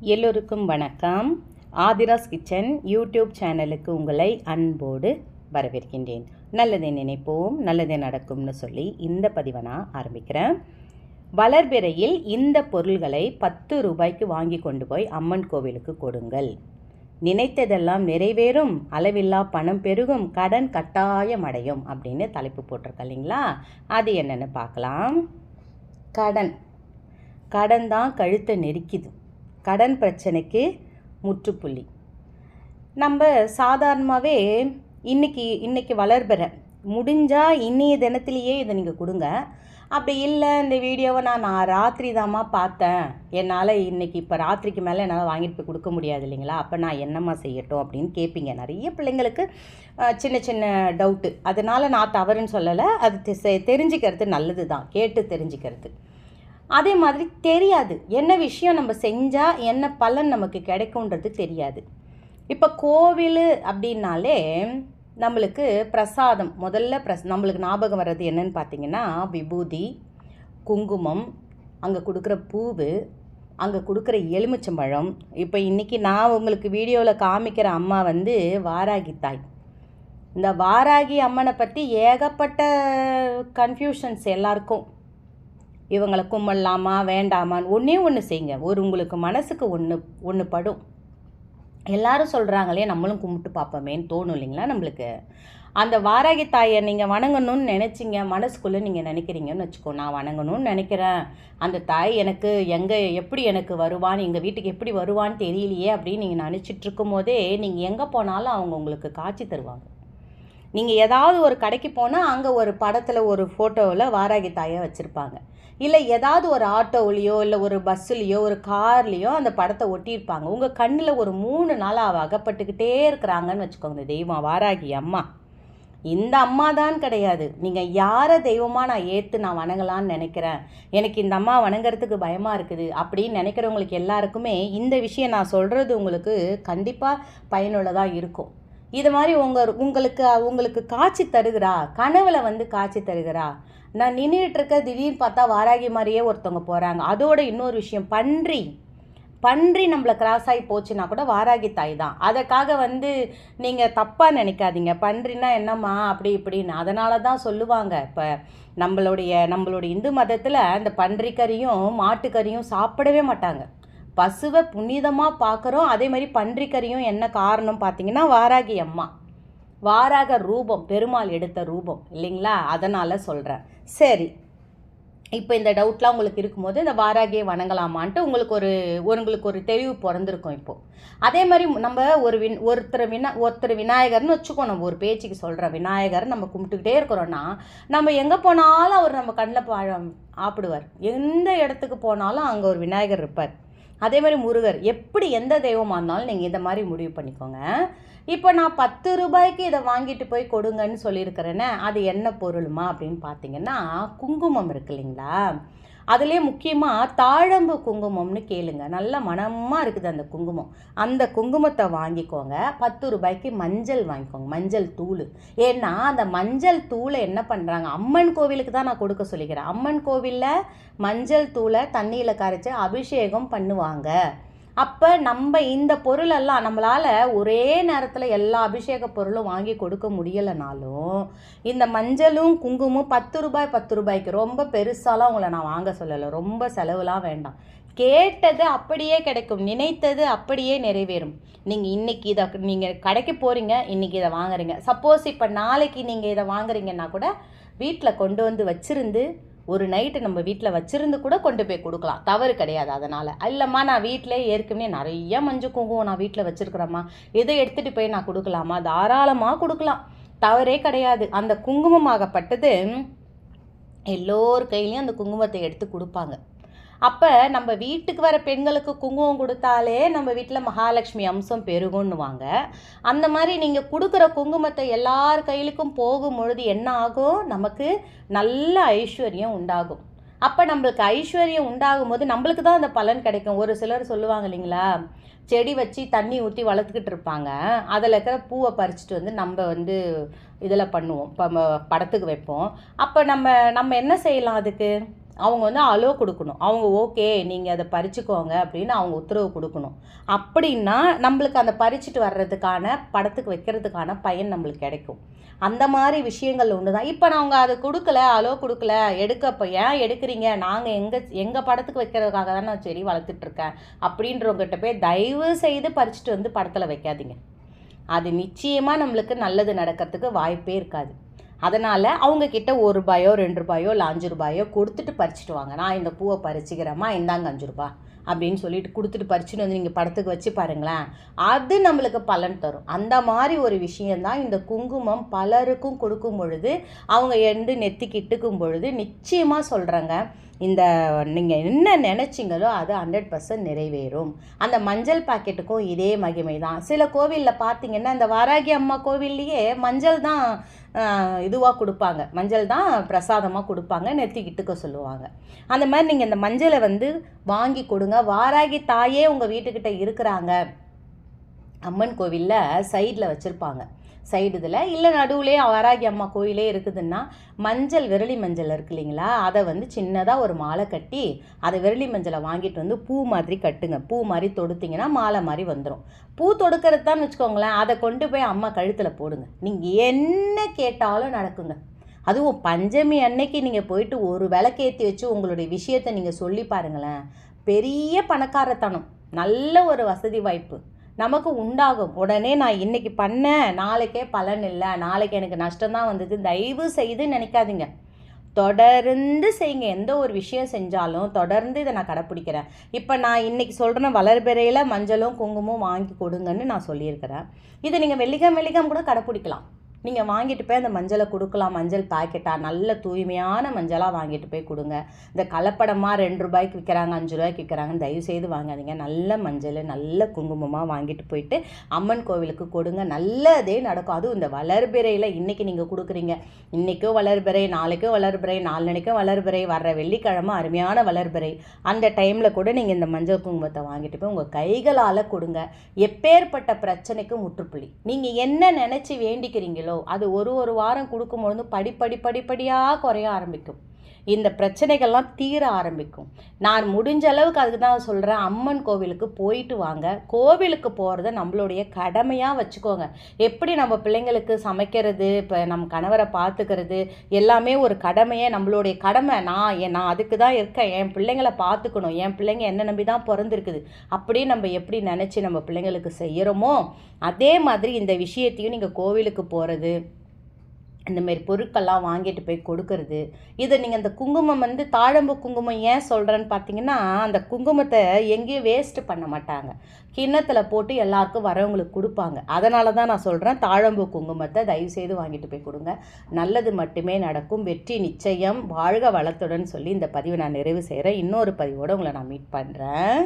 எல்லோருக்கும் வணக்கம். Aadhira's kitchen YouTube சேனலுக்கு உங்களை அன்போடு வரவேற்கின்றேன். நல்லதை நினைப்போம் நல்லதே நடக்கும்னு சொல்லி இந்த பதிவை நான் ஆரம்பிக்கிறேன். வளர்பிறையில் இந்த பொருள்களை பத்து ரூபாய்க்கு வாங்கி கொண்டு போய் அம்மன் கோவிலுக்கு கொடுங்கள். நினைத்ததெல்லாம் நிறைவேறும் அளவில்லா பணம் பெருகும் கடன் கட்டாயம் அடையும் அப்படின்னு தலைப்பு போட்டிருக்க இல்லைங்களா? அது என்னென்னு பார்க்கலாம். கடன். கடன் தான் கழுத்தை நெரிக்குது. கடன் பிரச்சனைக்கு முற்றுப்புள்ளி. நம்ம சாதாரணமாகவே இன்றைக்கி இன்றைக்கி வளர்பெற முடிஞ்சால் இன்றைய தினத்திலேயே இதை நீங்கள் கொடுங்க. அப்படி இல்லை இந்த வீடியோவை நான் நான் ராத்திரி தாம்மா பார்த்தேன். என்னால் இன்றைக்கி இப்போ ராத்திரிக்கு மேலே என்னால் வாங்கிட்டு போய் கொடுக்க முடியாது இல்லைங்களா? அப்போ நான் என்னம்மா செய்யட்டும் அப்படின்னு கேட்பீங்க. நிறைய பிள்ளைங்களுக்கு சின்ன சின்ன டவுட்டு அதனால் நான் தவறுன்னு சொல்லலை. அது தெ- செ- தெரிஞ்சுக்கிறது நல்லது தான் கேட்டு தெரிஞ்சுக்கிறது. அதே மாதிரி தெரியாது. என்ன விஷயம் நம்ம செஞ்சால் என்ன பலன் நமக்கு கிடைக்கும்ன்றது தெரியாது. இப்போ கோவில் அப்படின்னாலே நம்மளுக்கு பிரசாதம் முதல்ல பிரஸ் நம்மளுக்கு ஞாபகம் வர்றது என்னன்னு பார்த்தீங்கன்னா விபூதி குங்குமம் அங்கே கொடுக்குற பூவு அங்கே கொடுக்குற எலுமிச்சம்பழம். இப்போ இன்றைக்கி நான் உங்களுக்கு வீடியோவில் காமிக்கிற அம்மா வந்து வாராகி தாய். இந்த வாராகி அம்மனை பற்றி ஏகப்பட்ட கன்ஃபியூஷன்ஸ் எல்லாருக்கும். இவங்களை கும்பிடலாமா வேண்டாமான்னு ஒன்றே ஒன்று செய்யுங்க. ஒரு உங்களுக்கு மனசுக்கு ஒன்று ஒன்று படும். எல்லாரும் சொல்கிறாங்களே நம்மளும் கும்பிட்டு பார்ப்போமேன்னு தோணும் இல்லைங்களா நம்மளுக்கு? அந்த வாராகி தாயை நீங்கள் வணங்கணும்னு நினச்சிங்க மனசுக்குள்ளே நீங்கள் நினைக்கிறீங்கன்னு வச்சுக்கோ நான் வணங்கணும்னு நினைக்கிறேன். அந்த தாய் எனக்கு எங்கே எப்படி எனக்கு வருவான்னு எங்கள் வீட்டுக்கு எப்படி வருவான்னு தெரியலையே அப்படின்னு நீங்கள் நினச்சிட்ருக்கும் போதே நீங்கள் எங்கே போனாலும் அவங்க உங்களுக்கு காட்சி தருவாங்க. நீங்கள் ஏதாவது ஒரு கடைக்கு போனால் அங்கே ஒரு படத்தில் ஒரு ஃபோட்டோவில் வாராகி தாயை வச்சுருப்பாங்க. இல்லை ஏதாவது ஒரு ஆட்டோவிலையோ இல்லை ஒரு பஸ்ஸுலேயோ ஒரு கார்லேயோ அந்த படத்தை ஒட்டியிருப்பாங்க. உங்கள் கண்ணில் ஒரு மூணு நாள் அவள் அகப்பட்டுக்கிட்டே இருக்கிறாங்கன்னு வச்சுக்கோங்க. தெய்வம் வாராகி அம்மா. இந்த அம்மா தான் கிடையாது. நீங்கள் யாரை தெய்வமாக நான் ஏற்று நான் வணங்கலான்னு நினைக்கிறேன்? எனக்கு இந்த அம்மா வணங்குறதுக்கு பயமாக இருக்குது. அப்படின்னு நினைக்கிறவங்களுக்கு எல்லாருக்குமே இந்த விஷயம் நான் சொல்கிறது உங்களுக்கு கண்டிப்பாக பயனுள்ளதாக இருக்கும். இது மாதிரி உங்கள் உங்களுக்கு உங்களுக்கு காட்சி தருகிறா? கனவுல வந்து காட்சி தருகிறா? நான் நின்றுட்டு இருக்க திடீர்னு பார்த்தா வாராகி மாதிரியே ஒருத்தவங்க போகிறாங்க அதோட இன்னொரு விஷயம் பன்றி. பன்றி நம்மளை கிராஸ் ஆகி போச்சுன்னா கூட வாராகி தாய் தான். அதற்காக வந்து நீங்கள் தப்பாக நினைக்காதீங்க. பன்றினா என்னம்மா? அப்படி இப்படின்னு. அதனால தான் சொல்லுவாங்க. இப்போ நம்மளுடைய நம்மளுடைய இந்து மதத்தில் அந்த பன்றிக்கறியும் மாட்டுக்கறியும் சாப்பிடவே மாட்டாங்க. பசுவை புனிதமாக பார்க்குறோம். அதே மாதிரி பன்றிக்கறியும் என்ன காரணம் பார்த்தீங்கன்னா வாராகி அம்மா. வாராக ரூபம் பெருமாள் எடுத்த ரூபம் இல்லைங்களா? அதனால் சொல்கிறேன் சரி. இப்போ இந்த டவுட்லாம் உங்களுக்கு இருக்கும்போது இந்த வாராகியை வணங்கலாமான்ட்டு உங்களுக்கு ஒரு உங்களுக்கு ஒரு தெளிவு பிறந்திருக்கும் இப்போது அதே மாதிரி நம்ம ஒரு வின் ஒருத்தர் வினா ஒருத்தர் விநாயகர்னு வச்சுக்கோ நம்ம ஒரு பேச்சுக்கு சொல்கிற விநாயகர் நம்ம கும்பிட்டுக்கிட்டே இருக்கிறோன்னா நம்ம எங்கே போனாலும் அவர் நம்ம கண்ணில் பழம் ஆப்பிடுவார். எந்த இடத்துக்கு போனாலும் அங்கே ஒரு விநாயகர் இருப்பார். அதே மாதிரி முருகர் எப்படி எந்த தெய்வமாக இருந்தாலும் நீங்கள் இந்த மாதிரி முடிவு பண்ணிக்கோங்க. இப்போ நான் பத்து ரூபாய்க்கு இதை வாங்கிட்டு போய் கொடுங்கன்னு சொல்லியிருக்கிறேன்னே அது என்ன பொருளுமா அப்படின்னு பார்த்தீங்கன்னா குங்குமம் இருக்கு இல்லைங்களா? அதுலேயே முக்கியமாக தாழம்பு குங்குமம்னு கேளுங்க. நல்ல மணமாக இருக்குது அந்த குங்குமம். அந்த குங்குமத்தை வாங்கிக்கோங்க. பத்து ரூபாய்க்கு மஞ்சள் வாங்கிக்கோங்க. மஞ்சள் தூள். ஏன்னா அந்த மஞ்சள் தூளை என்ன பண்ணுறாங்க அம்மன் கோவிலுக்கு தான் நான் கொடுக்க சொல்லிக்கிறேன். அம்மன் கோவிலில் மஞ்சள் தூளை தண்ணியில் கரைச்சி அபிஷேகம் பண்ணுவாங்க. அப்போ நம்ம இந்த பொருளெல்லாம் நம்மளால் ஒரே நேரத்தில் எல்லா அபிஷேக பொருளும் வாங்கி கொடுக்க முடியலைனாலும் இந்த மஞ்சளும் குங்குமம் பத்து ரூபாய் பத்து ரூபாய்க்கு ரொம்ப பெருசாலாம் உங்களை நான் வாங்க சொல்லலை. ரொம்ப செலவுலாம் வேண்டாம். கேட்டது அப்படியே கிடைக்கும். நினைத்தது அப்படியே நிறைவேறும். நீங்கள் இன்றைக்கி இதை நீங்கள் கடைக்கு போகிறீங்க இன்னைக்கு இதை வாங்குறீங்க. சப்போஸ் இப்போ நாளைக்கு நீங்கள் இதை வாங்குறீங்கன்னா கூட வீட்டில் கொண்டு வந்து வச்சுருந்து ஒரு நைட்டு நம்ம வீட்டில் வச்சிருந்து கூட கொண்டு போய் கொடுக்கலாம். தவறு கிடையாது அதனால். இல்லைம்மா நான் வீட்டிலே ஏற்கனவே நிறைய மஞ்சள் குங்குமம் நான் வீட்டில் வச்சுருக்கிறேம்மா. இதை எடுத்துகிட்டு போய் நான் கொடுக்கலாமா? தாராளமாக கொடுக்கலாம். தவறே கிடையாது. அந்த குங்குமமாகப்பட்டது எல்லோர் கையிலையும் அந்த குங்குமத்தை எடுத்து கொடுப்பாங்க. அப்போ நம்ம வீட்டுக்கு வர பெண்களுக்கு குங்குமம் கொடுத்தாலே நம்ம வீட்டில் மகாலட்சுமி அம்சம் பெருகுன்னுவாங்க. அந்த மாதிரி நீங்கள் கொடுக்குற குங்குமத்தை எல்லார் கையிலுக்கும் போகும் பொழுது என்ன ஆகும்? நமக்கு நல்ல ஐஸ்வர்யம் உண்டாகும். அப்போ நம்மளுக்கு ஐஸ்வர்யம் உண்டாகும் போது நம்மளுக்கு தான் அந்த பலன் கிடைக்கும். ஒரு சிலர் சொல்லுவாங்க இல்லைங்களா? செடி வச்சு தண்ணி ஊற்றி வளர்த்துக்கிட்டு இருப்பாங்க. அதில் இருக்கிற பூவை பறிச்சுட்டு வந்து நம்ம வந்து இதில் பண்ணுவோம். இப்போ படத்துக்கு வைப்போம். அப்போ நம்ம நம்ம என்ன செய்யலாம் அதுக்கு? அவங்க வந்து அலோ கொடுக்கணும். அவங்க ஓகே நீங்கள் அதை பறிச்சுக்கோங்க அப்படின்னு அவங்க உத்தரவு கொடுக்கணும். அப்படின்னா நம்மளுக்கு அந்த பறிச்சுட்டு வர்றதுக்கான படத்துக்கு வைக்கிறதுக்கான பயன் நம்மளுக்கு கிடைக்கும். அந்த மாதிரி விஷயங்கள் ஒன்று தான் இப்போ நான் அவங்க அதை கொடுக்கல அலோ கொடுக்கல எடுக்க இப்போ ஏன் எடுக்கிறீங்க? நாங்கள் எங்கள் எங்கள் படத்துக்கு வைக்கிறதுக்காக தான் நான் செடி வளர்த்துட்ருக்கேன் அப்படின்றவங்ககிட்ட போய் தயவு செய்து பறிச்சுட்டு வந்து படத்தில் வைக்காதீங்க. அது நிச்சயமாக நம்மளுக்கு நல்லது நடக்கிறதுக்கு வாய்ப்பே இருக்காது. அதனால் அவங்கக்கிட்ட ஒரு ரூபாயோ ரெண்டு ரூபாயோ இல்லை அஞ்சு ரூபாயோ கொடுத்துட்டு பறிச்சுட்டு வாங்க. நான் இந்த பூவை பறிச்சுக்கிறேம்மா இந்தாங்க அஞ்சு ரூபா அப்படின்னு சொல்லிட்டு கொடுத்துட்டு பறிச்சுன்னு வந்து நீங்கள் படத்துக்கு வச்சு பாருங்களேன். அது நம்மளுக்கு பலன் தரும். அந்த மாதிரி ஒரு விஷயந்தான் இந்த குங்குமம் பலருக்கும் கொடுக்கும் பொழுது அவங்க எண்டு நெத்திக்கு இட்டுக்கும் பொழுது நிச்சயமாக சொல்கிறேங்க இந்த நீங்கள் என்ன நினச்சிங்களோ அது ஹண்ட்ரட் பர்சன்ட் நிறைவேறும். அந்த மஞ்சள் பாக்கெட்டுக்கும் இதே மகிமை தான் சில கோவிலில் பார்த்தீங்கன்னா இந்த வாராகி அம்மா கோவில்லையே மஞ்சள் தான் இதுவாக கொடுப்பாங்க. மஞ்சள் தான் பிரசாதமாக கொடுப்பாங்க நெத்திக்கிட்டுக்க சொல்லுவாங்க. அந்த மாதிரி நீங்கள் இந்த மஞ்சளை வந்து வாங்கி கொடுங்க. வாராகி தாயே உங்கள் வீட்டுக்கிட்ட இருக்கிறாங்க. அம்மன் கோவிலில் சைடில் வச்சுருப்பாங்க. சைடு இதில். இல்லை நடுவுலேயே வாராகி அம்மா கோயிலே இருக்குதுன்னா மஞ்சள் விரலி மஞ்சள் இருக்கு இல்லைங்களா? அதை வந்து சின்னதாக ஒரு மாலை கட்டி அதை விரலி மஞ்சளை வாங்கிட்டு வந்து பூ மாதிரி கட்டுங்க. பூ மாதிரி தொடுத்தீங்கன்னா மாலை மாதிரி வந்துடும் பூ தொடுக்கிறது தான் வச்சுக்கோங்களேன் அதை கொண்டு போய் அம்மா கழுத்தில் போடுங்க. நீங்கள் என்ன கேட்டாலும் நடக்குங்க. அதுவும் பஞ்சமி அன்னைக்கு நீங்கள் போயிட்டு ஒரு விளக்கேற்றி வச்சு உங்களுடைய விஷயத்தை நீங்கள் சொல்லி பாருங்களேன். பெரிய பணக்காரத்தனம். நல்ல ஒரு வசதி வாய்ப்பு. நமக்கு உண்டாகும். உடனே நான் இன்றைக்கி பண்ணேன் நாளைக்கே பலன் இல்லை. நாளைக்கு எனக்கு நஷ்டம்தான் வந்தது. தயவு செய்து நினைக்காதீங்க. தொடர்ந்து செய்யுங்க எந்த ஒரு விஷயம் செஞ்சாலும் தொடர்ந்து இதை நான் கடைப்பிடிக்கிறேன். இப்போ நான் இன்றைக்கி சொல்கிறேன் வளர்பிறையில் மஞ்சளும் குங்குமம் வாங்கி கொடுங்கன்னு நான் சொல்லியிருக்கிறேன். இதை நீங்கள் வெள்ளிக்கம் வெள்ளிக்கம் கூட கடைப்பிடிக்கலாம். நீங்கள் வாங்கிட்டு போய் அந்த மஞ்சளை கொடுக்கலாம். மஞ்சள் பாக்கெட்டாக நல்ல தூய்மையான மஞ்சளாக வாங்கிட்டு போய் கொடுங்க. இந்த கலப்படமாக ரெண்டு ரூபாய்க்கு விற்கிறாங்க அஞ்சு ரூபாய்க்கு விற்கிறாங்கன்னு தயவு செய்து வாங்காதீங்க. நல்ல மஞ்சள் நல்ல குங்குமமாக வாங்கிட்டு போயிட்டு அம்மன் கோவிலுக்கு கொடுங்க. நல்லதே நடக்கும். அதுவும் இந்த வளர்பிறையில் இன்றைக்கி நீங்கள் கொடுக்குறீங்க. இன்றைக்கும் வளர்பிறை நாளைக்கும் வளர்பிறை நாலனைக்கும் வளர்பிறை வர்ற வெள்ளிக்கிழமை அருமையான வளர்பிறை. அந்த டைமில் கூட நீங்கள் இந்த மஞ்சள் குங்குமத்தை வாங்கிட்டு போய் உங்கள் கைகளால் கொடுங்க. எப்பேற்பட்ட பிரச்சனைக்கு முற்றுப்புள்ளி. நீங்கள் என்ன நினச்சி வேண்டிக்கிறீங்களோ அது ஒரு ஒரு வாரம் கொடுக்கும்பொழுது படிப்படி படிப்படியாக குறைய ஆரம்பிக்கும். இந்த பிரச்சனைகள்லாம் தீர ஆரம்பிக்கும். நான் முடிஞ்ச அளவுக்கு அதுக்கு தான் சொல்கிறேன் அம்மன் கோவிலுக்கு போயிட்டு வாங்க. கோவிலுக்கு போகிறத நம்மளுடைய கடமையாக வச்சுக்கோங்க. எப்படி நம்ம பிள்ளைங்களுக்கு சமைக்கிறது இப்போ நம்ம கணவரை பார்த்துக்கிறது எல்லாமே ஒரு கடமையே. நம்மளுடைய கடமை நான் என் நான் அதுக்கு தான் இருக்கேன். என் பிள்ளைங்களை பார்த்துக்கணும். என் பிள்ளைங்க என்ன நம்பி தான் பிறந்திருக்குது. அப்படியே நம்ம எப்படி நினச்சி நம்ம பிள்ளைங்களுக்கு செய்கிறோமோ அதே மாதிரி இந்த விஷயத்தையும் நீங்கள் கோவிலுக்கு போகிறது இந்தமாரி பொருட்கள்லாம் வாங்கிட்டு போய் கொடுக்கறது. இதை நீங்கள் அந்த குங்குமம் வந்து தாழம்பு குங்குமம் ஏன் சொல்கிறேன்னு பார்த்தீங்கன்னா அந்த குங்குமத்தை எங்கேயும் வேஸ்ட்டு பண்ண மாட்டாங்க. கிண்ணத்தில் போட்டு எல்லாருக்கும் வரவங்களுக்கு கொடுப்பாங்க. அதனால தான் நான் சொல்கிறேன் தாழம்பு குங்குமத்தை தயவுசெய்து வாங்கிட்டு போய் கொடுங்க. நல்லது மட்டுமே நடக்கும். வெற்றி நிச்சயம். வாழ்க வளத்துடன் சொல்லி இந்த பதிவை நான் நிறைவு செய்கிறேன் இன்னொரு பதிவோடு உங்களை நான் மீட் பண்ணுறேன்